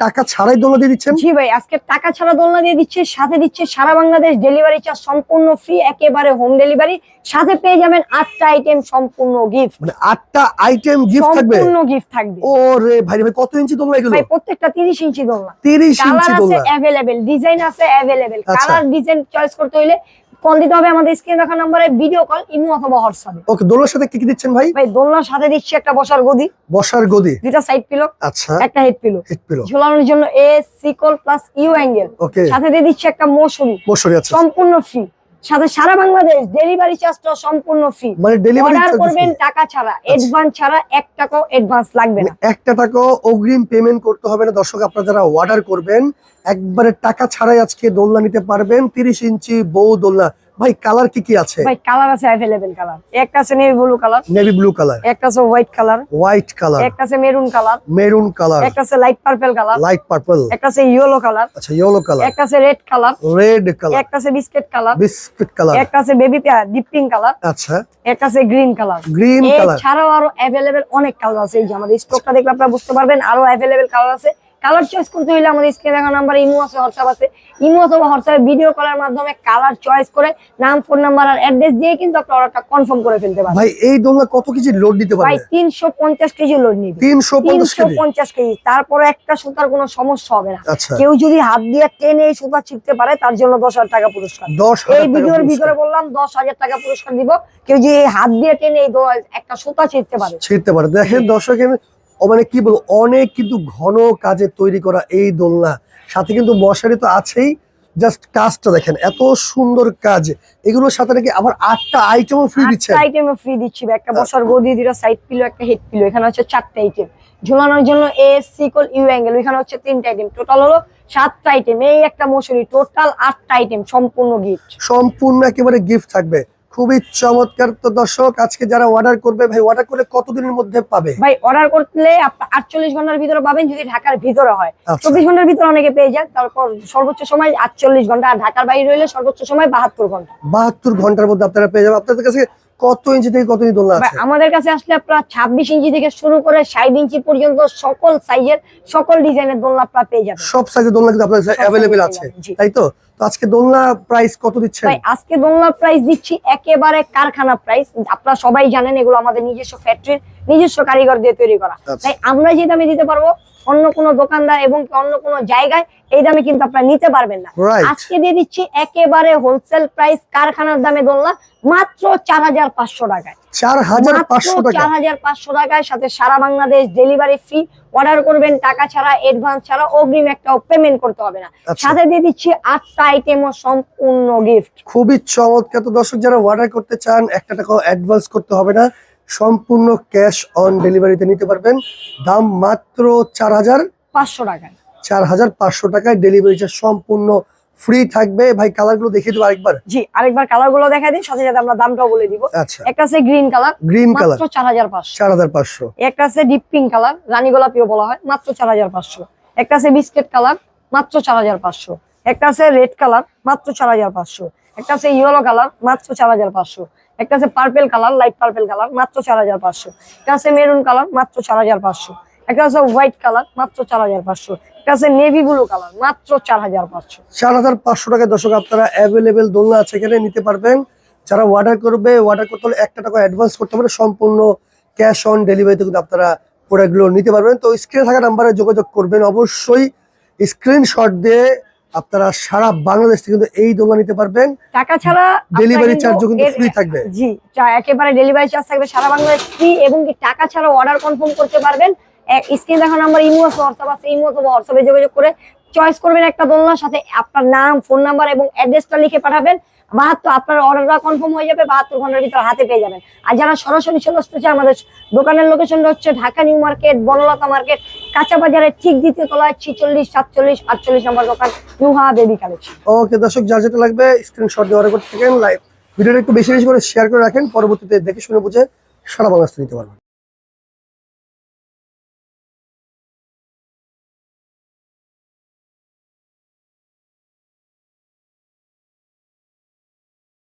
টাকা ছাড়াই দোলনা দিয়ে দিচ্ছেন? জি ভাই আজকে টাকা ছাড়া দোলনা দিয়ে দিচ্ছে সাথে দিচ্ছে সারা বাংলাদেশ ডেলিভারি চার্জ সম্পূর্ণ ফ্রি একেবারে হোম ডেলিভারি সাথে পেয়ে যাবেন আটটা আইটেম সম্পূর্ণ গিফট মানে আটটা আইটেম গিফট থাকবে? সম্পূর্ণ গিফট থাকবে। ও রে ভাই ভাই কত ইঞ্চি দোলনা এগুলো? ভাই প্রত্যেকটা তিরিশ ইঞ্চি দোলনা। তিরিশ কালার ইঞ্চি আছে দোলনা। অ্যাভেলেবেল ডিজাইন আছে আচ্ছা। কালার ডিজাইন চয়েস করতে হইলে কল দিতে হবে আমাদের স্ক্রিনে দেখা নম্বরে ভিডিও কল ইমো অথবা হোয়াটসঅ্যাপে ওকে দোলনার সাথে কি কি দিচ্ছেন ভাই? ভাই দোলনার সাথে দিচ্ছি একটা বসার গদি। বসার গদি। দুটো সাইড পিলো আচ্ছা। একটা হেড পিলো হেড পিলো ঝোলানোর জন্য এ সিকল প্লাস ইউ অ্যাঙ্গেল ওকে সাথে দিয়ে দিচ্ছি একটা মশারি মশারি আচ্ছা। সম্পূর্ণ ফ্রি সাথে সারা বাংলাদেশ ডেলিভারি চার্জটা সম্পূর্ণ ফ্রি মানে ডেলিভারি অর্ডার করবেন টাকা ছাড়া অ্যাডভান্স ছাড়া 1 টাকাও অ্যাডভান্স লাগবে না। একটা টাকাও অগ্রিম পেমেন্ট করতে হবে না। দর্শক আপনারা যারা অর্ডার করবেন একবারে টাকা ছাড়াই আজকে দোলনা নিতে পারবেন। তিরিশ ইঞ্চি বউ দোলনা। ভাই কালার কি কি আছে? ভাই কালার আছে অ্যাভেলেবেল কালার একটা আছে navy blue colour navy blue colour একটা আছে হোয়াইট কালার হোয়াইট কালার একটা আছে মেরুন কালার মেরুন কালার একটা আছে light purple colour light purple একটা আছে ইয়েলো কালার আচ্ছা ইয়েলো কালার একটা আছে রেড কালার রেড কালার একটা আছে বিস্কিট কালার বিস্কিট কালার একটা আছে বেবি ডিপ পিঙ্ক কালার আচ্ছা। একটা আছে গ্রিন কালার গ্রিন কালার এছাড়াও আরও অ্যাভেলেবেল অনেক কালার আছে। এই যে আমাদের স্টকটা দেখলে আপনারা বুঝতে পারবেন আরও অ্যাভেলেবেল কালার আছে। কালার চয়েস করতে হলে আমাদের স্ক্রিনে দেখা নাম্বার ইমো আছে হোয়াটসঅ্যাপ আছে। ইমো অথবা হোয়াটসঅ্যাপে ভিডিও কলের মাধ্যমে কালার চয়েস করে নাম ফোন নাম্বার আর অ্যাড্রেস দিয়ে কিন্তু আপনি অর্ডারটা কনফার্ম করে ফেলতে পারবেন। ভাই এই দোলনা কত কেজি লোড দিতে পারবে? তিনশো পঞ্চাশ কেজি লোড নিবে। তিনশো পঞ্চাশ তিনশো কেজি। তারপরে একটা সুতার কোনো সমস্যা হবে না। আচ্ছা। কেউ যদি হাত দিয়ে টেনে এই সুতা ছিটতে পারে তার জন্য দশ হাজার টাকা পুরস্কার। দশ এই হাজার ভিডিওর ভিতরে বললাম দশ হাজার টাকা পুরস্কার দিব। কেউ যদি হাত দিয়ে টেনে এই একটা সুতা ছিটতে পারে। ছিঁড়তে পারে। দেখেন দর্শকের ও মানে কি বলব অনেক কিন্তু ঘন কাজে তৈরি করা এই দোলনা। সাথে কিন্তু মশারি তো আছেই। জাস্ট কাজটা দেখেন এত সুন্দর কাজ। এগুলোর সাথে নাকি আবার আটটা আইটেমও ফ্রি দিচ্ছে আটটা আইটেমে ফ্রি দিচ্ছি। একটা বসার গদি দুটো সাইড পিলো একটা হেড পিলো এখানে হচ্ছে চারটা আইটেম ঝোলানোর জন্য এ সিকল ইউ অ্যাঙ্গেল এখানে হচ্ছে তিনটা আইটেম টোটাল হলো সাতটা আইটেম এই একটা মশুরি টোটাল আটটা আইটেম সম্পূর্ণ গিফট সম্পূর্ণ একেবারে গিফট থাকবে। খুবই চমৎকার। তো দর্শক আজকে যারা অর্ডার করবে ভাই অর্ডার করলে কতদিনের মধ্যে পাবে? ভাই অর্ডার করলে আটচল্লিশ ঘণ্টার ভিতরে পাবেন যদি ঢাকার ভিতরে হয়। আচ্ছা। চব্বিশ ঘণ্টার ভিতরে অনেকে পেয়ে যান। তারপর সর্বোচ্চ সময় আটচল্লিশ ঘণ্টা। আর ঢাকার বাইরে রইলে সর্বোচ্চ সময় বাহাত্তর ঘণ্টা। বাহাত্তর ঘণ্টার মধ্যে আপনারা পেয়ে যাবেন। আপনাদের কাছে কত ইঞ্চি থেকে কত ইঞ্চি দোলনা আছে? আমাদের কাছে আসলে আপনারা ছাব্বিশ ইঞ্চি থেকে শুরু করে ষাট ইঞ্চি পর্যন্ত সকল সাইজের সকল ডিজাইনের দোলনা আপনারা পেয়ে যাবেন। সব সাইজের দোলনা কিন্তু আপনাদের size আছে তাই তো? তো আজকে দোলনা প্রাইস কত দিচ্ছেন? ভাই আজকে দোলনা প্রাইস দিচ্ছি একেবারে কারখানা প্রাইস আপনারা সবাই জানেন এগুলো আমাদের নিজস্ব ফ্যাক্টরির নিজস্ব কারিগর দিয়ে তৈরি করা। তাই আমরা যে দামে দিতে পারব অন্য কোনো দোকানদার এবং অন্য কোনো জায়গায় এই দামে কিন্তু আপনারা নিতে পারবেন না। আজকে দিয়ে দিচ্ছি একেবারে হোলসেল প্রাইস কারখানার দামে দোলনা মাত্র চার হাজার পাঁচশো টাকায়। চার হাজার পাঁচশো টাকায় সাথে সারা বাংলাদেশ ডেলিভারি ফ্রি অর্ডার করবেন টাকা ছাড়া অ্যাডভান্স ছাড়া অগ্রিম একটা পেমেন্ট করতে হবে না। সাথে দিয়ে দিচ্ছি আটটা আইটেম ও সম্পূর্ণ গিফট খুবই চমৎকার। তো দর্শক যারা অর্ডার করতে চান একটা টাকা অ্যাডভান্স করতে হবে না। সম্পূর্ণ ক্যাশ অন ডেলিভারিতে নিতে পারবেন। দাম মাত্র চার হাজার পাঁচশো টাকায়। চার হাজার পাঁচশো টাকায় ডেলিভারি চার্জ সম্পূর্ণ ফ্রি থাকবে। ভাই কালারগুলো দেখিয়ে দেবো আরেকবার। জি আরেকবার কালারগুলো দেখা দিন সাথে সাথে আমরা দামটাও বলে দিব। আচ্ছা। একটা আছে গ্রিন কালার গ্রিন কালার। মাত্র চার হাজার পাঁচশো। চার হাজার পাঁচশো। একটা আছে ডিপ পিঙ্ক কালার রানী গোলাপিও বলা হয় মাত্র চার হাজার পাঁচশো। একটা আছে বিস্কিট কালার মাত্র চার হাজার পাঁচশো। একটা আছে রেড কালার মাত্র চার হাজার পাঁচশো। একটা আছে ইয়েলো কালার মাত্র চার হাজার পাঁচশো। একটা আছে purple colour light purple colour মাত্র চার হাজার পাঁচশো। একটা আছে মেরুন কালার মাত্র চার হাজার পাঁচশো। একটা আছে হোয়াইট কালার মাত্র চার হাজার পাঁচশো। একটা আছে নেভি ব্লু কালার মাত্র চার হাজার পাঁচশো। চার হাজার পাঁচশো টাকায় দর্শক, আপনারা অ্যাভেলেবেল দোলনা আছে এখানে, নিতে পারবেন। যারা অর্ডার করবে অর্ডার করতে হলে একটা টাকা অ্যাডভান্স করতে হবে, সম্পূর্ণ ক্যাশ অন ডেলিভারিতে কিন্তু আপনারা প্রোডাক্টগুলো নিতে পারবেন। তো স্ক্রিনে থাকা নাম্বারে যোগাযোগ করবেন। অবশ্যই স্ক্রিনশট দিয়ে আপনারা সারা বাংলাদেশ থেকে কিন্তু এই দোলনা নিতে পারবেন। টাকা ছাড়া ডেলিভারি চার্জও কিন্তু ফ্রি থাকবে। জি একেবারে ডেলিভারি চার্জ থাকবে সারা বাংলাদেশ ফ্রি এবং কি টাকা ছাড়া অর্ডার কনফার্ম করতে পারবেন। স্ক্রিন দেখা নাম্বার ইমো আছে হোয়াটসঅ্যাপ আছে ইমো অথবা হোয়াটসঅ্যাপে যোগাযোগ করে চয়েস করবেন একটা দোলনার সাথে আপনার নাম ফোন নাম্বার এবং অ্যাড্রেসটা লিখে পাঠাবেন। বাহাত্তর আপনার অর্ডারটা কনফার্ম হয়ে যাবে বাহাত্তর ঘণ্টার ভিতর হাতে পেয়ে যাবেন। আর যারা সরাসরি চলে আসতে চায় আমাদের দোকানের লোকেশনটা হচ্ছে Dhaka new market Bonolota market কাঁচা বাজারের ঠিক দ্বিতীয় তলায় ছিচল্লিশ, সাতচল্লিশ আটচল্লিশ নম্বর দোকান নুহা বেবি কালেকশন। ওকে, দর্শক যা যেটা লাগবে স্ক্রিনশট দিয়ে করতে থাকেন লাইভ ভিডিওটা একটু বেশি বেশি করে শেয়ার করে রাখেন, পরবর্তীতে দেখে শুনে বুঝে সারা বাংলাদেশ নিতে পারবেন।